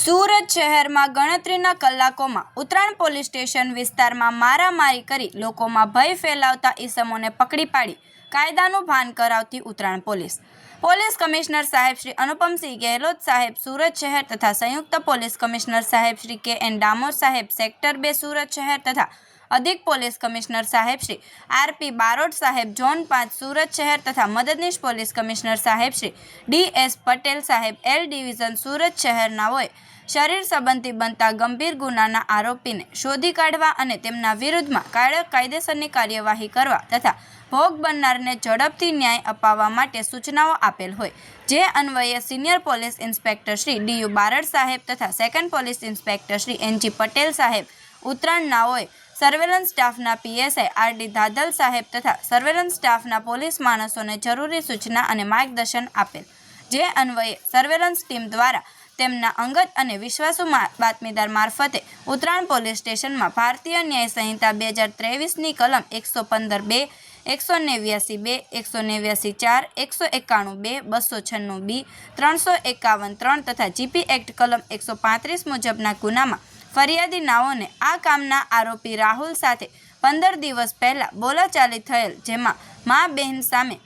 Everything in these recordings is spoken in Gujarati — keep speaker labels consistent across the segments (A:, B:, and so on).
A: સુરત શહેરમાં ગણતરીના કલાકોમાં ઉત્તરાયણ પોલીસ સ્ટેશન વિસ્તારમાં મારામારી કરી લોકોમાં ભય ફેલાવતા ઈસમોને પકડી પાડી કાયદાનું ભાન કરાવતી ઉત્તરાયણ પોલીસ. પોલીસ કમિશનર સાહેબ શ્રી અનુપમસિંહ ગેહલોત સાહેબ સુરત શહેર તથા સંયુક્ત પોલીસ કમિશનર સાહેબ શ્રી કે એન ડામોર સાહેબ સેક્ટર બે સુરત શહેર તથા અધિક પોલીસ કમિશનર સાહેબ શ્રી આરપી બારોટ સાહેબ ઝોન પાંચ સુરત શહેર તથા મદદનીશ પોલીસ કમિશનર સાહેબ શ્રી ડી એસ પટેલ સાહેબ એલ ડિવિઝન સુરત શહેરનાઓએ શરીર સંબંધી બનતા ગંભીર ગુનાના આરોપીને શોધી કાઢવા અને તેમના વિરુદ્ધમાં કાયદે, કાયદેસરની કાર્યવાહી કરવા તથા ભોગ બનનારને ઝડપથી ન્યાય અપાવવા માટે સૂચનાઓ આપેલ હોય. જે અન્વયે senior police inspector Shri D U Barad saheb તથા second police inspector Shri N G Patel saheb ઉત્તરાયણનાઓએ surveillance સ્ટાફના PSI R D Dadal saheb તથા સર્વેલન્સ સ્ટાફના પોલીસ માણસોને જરૂરી સૂચના અને માર્ગદર્શન આપેલ. જે અન્વયે સર્વેલન્સ ટીમ દ્વારા તેમના અંગત અને વિશ્વાસુ બાતમીદાર મારફતે ઉત્તરાયણ પોલીસ સ્ટેશનમાં ભારતીય ન્યાય સંહિતા બે હજાર ત્રેવીસની કલમ એકસો પંદર બે, એકસો નેવ્યાસી બે, એકસો નેવ્યાસી ચાર, એકસો એકાણું બે, બસો છન્નું બી, ત્રણસો એકાવન ત્રણ તથા જીપી એક્ટ કલમ એકસો પાંત્રીસ મુજબના ગુનામાં ફરિયાદી નાઓને આ કામના આરોપી રાહુલ સાથે પંદર દિવસ પહેલાં બોલાચાલી થયેલ જેમાં મા, બહેન સામે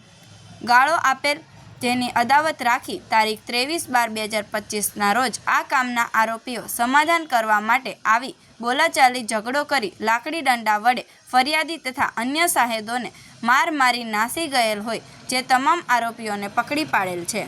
A: ગાળો આપેલ જેની અદાવત રાખી તારીખ ત્રેવીસ બાર બે હજાર પચીસના રોજ આ કામના આરોપીઓ સમાધાન કરવા માટે આવી બોલાચાલી ઝઘડો કરી લાકડી દંડા વડે ફરિયાદી તથા અન્ય સાહેદોને માર મારી નાસી ગયેલ હોય જે તમામ આરોપીઓને પકડી પાડેલ છે.